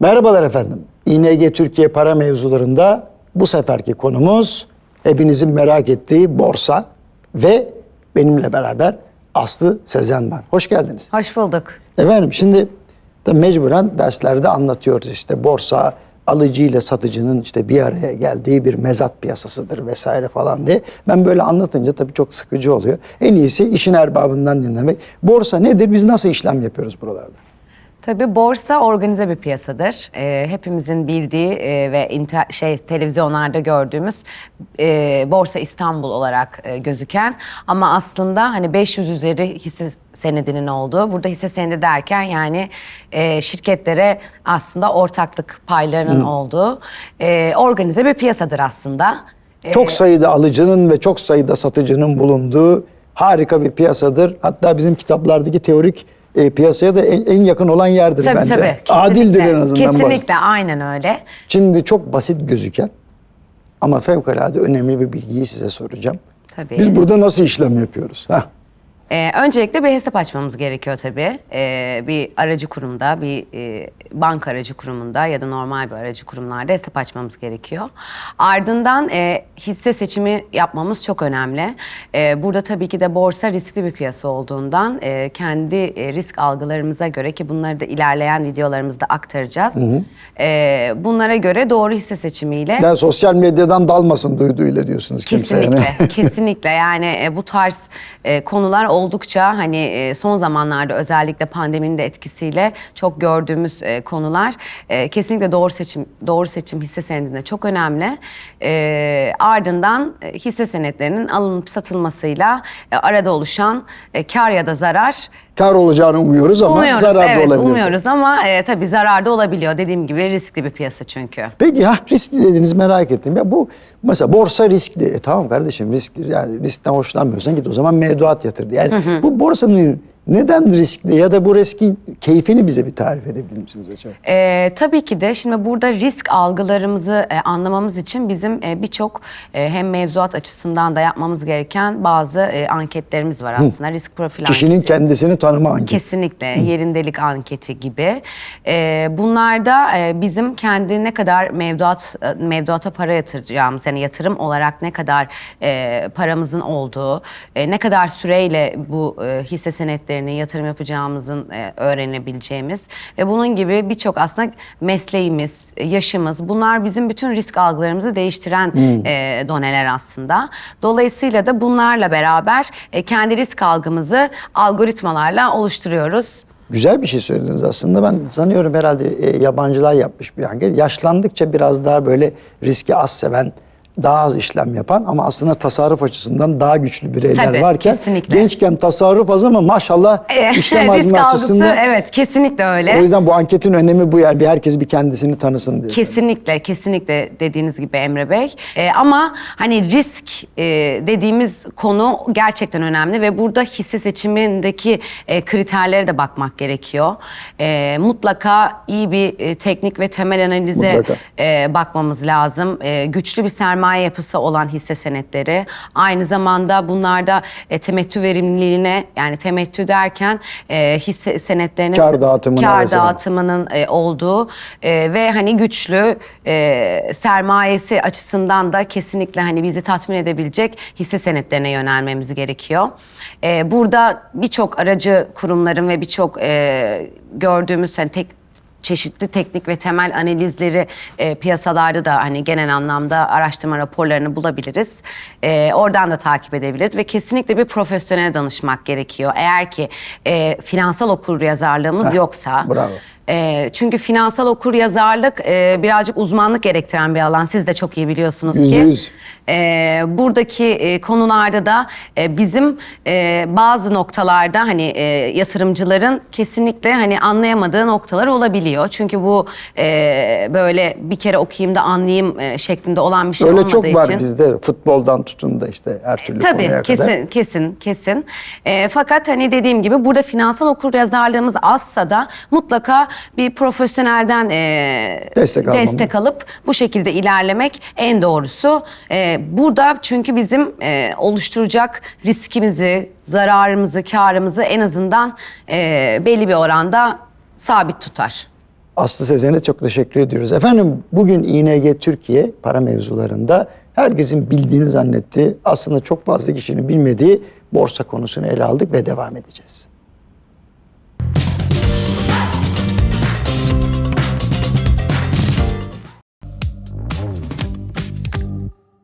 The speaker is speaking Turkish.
Merhabalar efendim. İNG Türkiye para mevzularında bu seferki konumuz hepinizin merak ettiği borsa ve benimle beraber Aslı Sezen var. Hoş geldiniz. Hoş bulduk. Efendim şimdi de mecburen derslerde anlatıyoruz işte borsa alıcı ile satıcının işte bir araya geldiği bir mezat piyasasıdır vesaire falan diye. Ben böyle anlatınca tabii çok sıkıcı oluyor. En iyisi işin erbabından dinlemek. Borsa nedir? Biz nasıl işlem yapıyoruz buralarda? Tabii borsa organize bir piyasadır. Ee, hepimizin bildiği e, ve inter, şey televizyonlarda gördüğümüz e, Borsa İstanbul olarak e, gözüken ama aslında hani 500 üzeri hisse senedinin olduğu. Burada hisse senedi derken yani e, şirketlere aslında ortaklık paylarının olduğu e, organize bir piyasadır aslında. E, Çok sayıda alıcının ve çok sayıda satıcının bulunduğu harika bir piyasadır. Hatta bizim kitaplardaki teorik e, piyasaya da en, en yakın olan yerdir tabii bence. tabii. Adildir kesinlikle. en azından. Kesinlikle aynen öyle. Şimdi çok basit gözüken ama fevkalade önemli bir bilgiyi size soracağım. Tabii. Biz burada nasıl işlem yapıyoruz? Hah. Ee, öncelikle bir hesap açmamız gerekiyor tabii. Ee, bir aracı kurumda, bir e, banka aracı kurumunda ya da normal bir aracı kurumlarda hesap açmamız gerekiyor. Ardından e, hisse seçimi yapmamız çok önemli. E, burada tabii ki de borsa riskli bir piyasa olduğundan e, kendi e, risk algılarımıza göre ki bunları da ilerleyen videolarımızda aktaracağız. E, bunlara göre doğru hisse seçimiyle... Yani sosyal medyadan dalmasın duyduğuyla diyorsunuz kimse. yani. Kesinlikle, kesinlikle. Yani e, bu tarz e, konular oldukça hani e, son zamanlarda özellikle pandeminin de etkisiyle çok gördüğümüz e, konular. E, kesinlikle doğru seçim, doğru seçim hisse senedinde çok önemli. Ardından hisse senetlerinin alınıp satılmasıyla arada oluşan kar ya da zarar Kar olacağını umuyoruz ama umuyoruz. zarar da evet, olabilir. umuyoruz ama e, tabii zarar da olabiliyor. Dediğim gibi riskli bir piyasa çünkü. Peki ha riskli dediniz merak ettim. Ya bu mesela borsa riskli. E, tamam kardeşim riskli. Yani riskten hoşlanmıyorsan git o zaman mevduat yatır. Yani bu borsanın neden riskli ya da bu riskin keyfini bize bir tarif edebilir misiniz acaba? Ee, tabii ki de şimdi burada risk algılarımızı e, anlamamız için bizim e, birçok e, hem mevzuat açısından da yapmamız gereken bazı e, anketlerimiz var aslında. Risk profil Kişinin anketi. kendisini tanıma anketi. Kesinlikle yerindelik anketi gibi. Ee, bunlarda e, bizim kendi ne kadar mevduat e, mevduata para yatıracağımız yani yatırım olarak ne kadar e, paramızın olduğu, e, ne kadar süreyle bu e, hisse senetlerine yatırım yapacağımızın e, öğrenebileceğimiz ve bunun gibi birçok aslında mesleğimiz, yaşımız bunlar bizim bütün risk algılarımızı değiştiren e, doneler aslında. Dolayısıyla da bunlarla beraber e, kendi risk algımızı algoritmalarla oluşturuyoruz. Güzel bir şey söylediniz aslında. Ben sanıyorum herhalde e, yabancılar yapmış bir anket. Yaşlandıkça biraz daha böyle riski az seven, daha az işlem yapan ama aslında tasarruf açısından daha güçlü bireyler Tabii, varken kesinlikle. gençken tasarruf az ama maşallah işlem algısı açısından evet kesinlikle öyle. o yüzden bu anketin önemi bu yani bir herkes bir kendisini tanısın diye. Kesinlikle, kesinlikle dediğiniz gibi Emre Bey. Ee, ama hani risk e, dediğimiz konu gerçekten önemli ve burada hisse seçimindeki e, kriterlere de bakmak gerekiyor. E, mutlaka iyi bir e, teknik ve temel analize Mutlaka. e, bakmamız lazım. E, güçlü bir sermaye yapısı olan hisse senetleri. Aynı zamanda bunlarda e, temettü verimliliğine yani temettü derken e, hisse senetlerinin Kar dağıtımına kar dağıtımının e, olduğu e, ve hani güçlü e, sermayesi açısından da kesinlikle hani bizi tatmin edebilecek hisse senetlerine yönelmemiz gerekiyor. E, burada birçok aracı kurumların ve birçok e, gördüğümüz hani tek çeşitli teknik ve temel analizleri e, piyasalarda da hani genel anlamda araştırma raporlarını bulabiliriz. E, oradan da takip edebiliriz ve kesinlikle bir profesyonel danışmak gerekiyor. Eğer ki e, finansal okur yazarlığımız yoksa. bravo. E, çünkü finansal okur yazarlık e, birazcık uzmanlık gerektiren bir alan. Siz de çok iyi biliyorsunuz Yüzde ki. yüz. E, buradaki e, konularda da e, bizim e, bazı noktalarda hani e, yatırımcıların kesinlikle hani anlayamadığı noktalar olabiliyor. Çünkü bu e, böyle bir kere okuyayım da anlayayım e, şeklinde olan bir şey Öyle olmadığı çok var için. bizde futboldan tutun da işte her türlü Tabii konuya kesin kadar. kesin kesin. Ee, fakat hani dediğim gibi burada finansal okur yazarlığımız azsa da mutlaka bir profesyonelden e, Destek destek alıp bu şekilde ilerlemek en doğrusu. Ee, burada çünkü bizim e, oluşturacak riskimizi, zararımızı, karımızı en azından e, belli bir oranda sabit tutar. Aslı Sezen'e çok teşekkür ediyoruz. Efendim bugün ING Türkiye para mevzularında herkesin bildiğini zannettiği aslında çok fazla kişinin bilmediği borsa konusunu ele aldık ve devam edeceğiz.